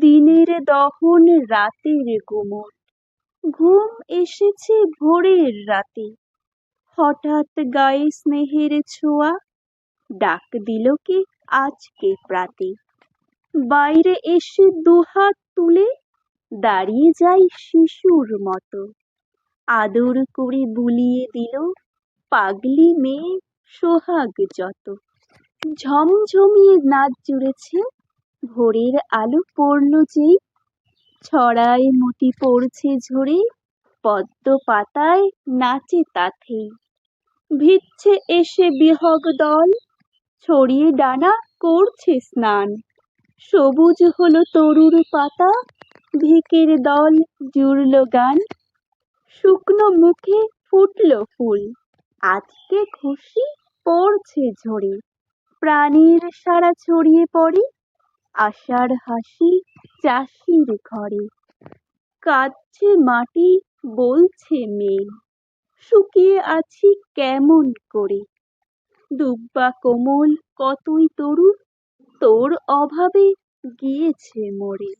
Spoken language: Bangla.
দিনের দহন রাতের গুমট। ঘুম এসেছে ভোরের রাতে। হঠাৎ গায়ে স্নেহের ছোঁয়া, ডাক দিল কে আজকে প্রাতে। বাইরে এসে দুহাত তুলে দাঁড়িয়ে যাই শিশুর মতো। আদর করে বুলিয়ে দিল পাগলি মেয়ে সোহাগ যত। ঝমঝমিয়ে নাচ জুড়েছে ভোরের আলো পড়ল যেই ছড়ায় মতি পড়ছে ঝরে, পদ্ম পাতায় নাচে তাথেই ভিজছে এসে বিহগ দল, ছড়িয়ে ডানা করছে স্নান। সবুজ হলো তরুর পাতা, ভিকের দল জুড়ল গান। শুকনো মুখে ফুটলো ফুল, আজকে খুশি পড়ছে ঝরে। প্রাণীর সারা ছড়িয়ে পড়ে আশার হাসি চাষির ঘরে। কাঁদছে মাটি, বলছে মেয়ে শুকিয়ে আছি কেমন করে? দুব্বা কোমল কতই তরু, তোর অভাবে গিয়েছে মরে।